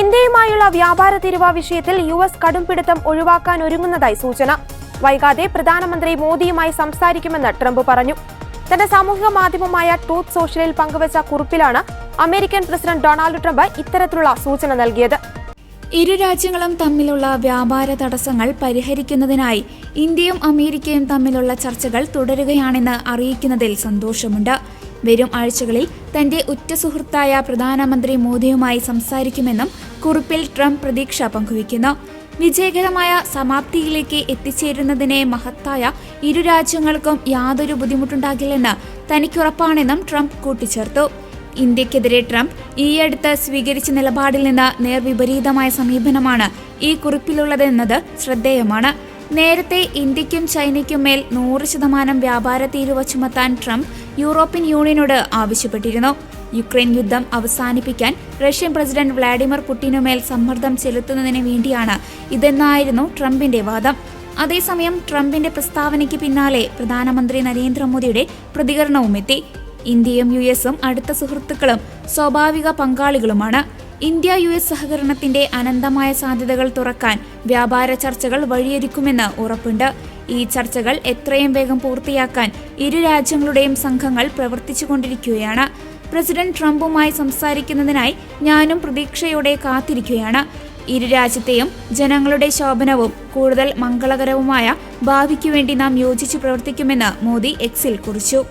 ഇന്ത്യയുമായുള്ള വ്യാപാര തിരുവ വിഷയത്തിൽ യു എസ് കടുംപിടുത്തം ഒഴിവാക്കാൻ ഒരുങ്ങുന്നതായി സൂചന. വൈകാതെ പ്രധാനമന്ത്രി മോദിയുമായി സംസാരിക്കുമെന്ന് ട്രംപ് പറഞ്ഞു. തന്റെ സാമൂഹിക മാധ്യമമായ ട്രൂത്ത് സോഷ്യലിൽ പങ്കുവച്ച കുറിപ്പിലാണ് അമേരിക്കൻ പ്രസിഡന്റ് ഡൊണാൾഡ് ട്രംപ് ഇത്തരത്തിലുള്ള സൂചന നൽകിയത്. ഇരു രാജ്യങ്ങളും തമ്മിലുള്ള വ്യാപാര തടസ്സങ്ങൾ പരിഹരിക്കുന്നതിനായി ഇന്ത്യയും അമേരിക്കയും തമ്മിലുള്ള ചർച്ചകൾ തുടരുകയാണെന്ന് അറിയിക്കുന്നതിൽ സന്തോഷമുണ്ട്. വരും ആഴ്ചകളിൽ തന്റെ ഉറ്റ സുഹൃത്തായ പ്രധാനമന്ത്രി മോദിയുമായി സംസാരിക്കുമെന്നും കുറിപ്പിൽ ട്രംപ് പ്രതീക്ഷ പങ്കുവയ്ക്കുന്നു. വിജയകരമായ സമാപ്തിയിലേക്ക് എത്തിച്ചേരുന്നതിനെ മഹത്തായ ഇരു രാജ്യങ്ങൾക്കും യാതൊരു ബുദ്ധിമുട്ടുണ്ടാകില്ലെന്ന് തനിക്കുറപ്പാണെന്നും ട്രംപ് കൂട്ടിച്ചേർത്തു. ഇന്ത്യക്കെതിരെ ട്രംപ് ഈയടുത്ത് സ്വീകരിച്ച നിലപാടിൽ നിന്ന് നേർവിപരീതമായ സമീപനമാണ് ഈ കുറിപ്പിലുള്ളതെന്നത് ശ്രദ്ധേയമാണ്. നേരത്തെ ഇന്ത്യക്കും ചൈനയ്ക്കും മേൽ നൂറ് ശതമാനം വ്യാപാര തീരുവ ചുമത്താൻ ട്രംപ് യൂറോപ്യൻ യൂണിയനോട് ആവശ്യപ്പെട്ടിരുന്നു. യുക്രൈൻ യുദ്ധം അവസാനിപ്പിക്കാൻ റഷ്യൻ പ്രസിഡന്റ് വ്ളാഡിമിർ പുടിനുമേൽ സമ്മർദ്ദം ചെലുത്തുന്നതിന് വേണ്ടിയാണ് ഇതെന്നായിരുന്നു ട്രംപിന്റെ വാദം. അതേസമയം ട്രംപിന്റെ പ്രസ്താവനയ്ക്ക് പിന്നാലെ പ്രധാനമന്ത്രി നരേന്ദ്രമോദിയുടെ പ്രതികരണവും എത്തി. ഇന്ത്യയും യു എസും അടുത്ത സുഹൃത്തുക്കളും സ്വാഭാവിക പങ്കാളികളുമാണ്. ഇന്ത്യ യു എസ് സഹകരണത്തിന്റെ അനന്തമായ സാധ്യതകൾ തുറക്കാൻ വ്യാപാര ചർച്ചകൾ വഴിയൊരുക്കുമെന്ന് ഉറപ്പുണ്ട്. ഈ ചർച്ചകൾ എത്രയും വേഗം പൂർത്തിയാക്കാൻ ഇരു രാജ്യങ്ങളുടെയും സംഘങ്ങൾ പ്രവർത്തിച്ചുകൊണ്ടിരിക്കുകയാണ്. പ്രസിഡന്റ് ട്രംപുമായി സംസാരിക്കുന്നതിനായി ഞാനും പ്രതീക്ഷയോടെ കാത്തിരിക്കുകയാണ്. ഇരു രാജ്യത്തെയും ജനങ്ങളുടെ ശോഭനവും കൂടുതൽ മംഗളകരവുമായ ഭാവിക്കു വേണ്ടി നാം യോജിച്ചു പ്രവർത്തിക്കുമെന്ന് മോദി എക്സിൽ കുറിച്ചു.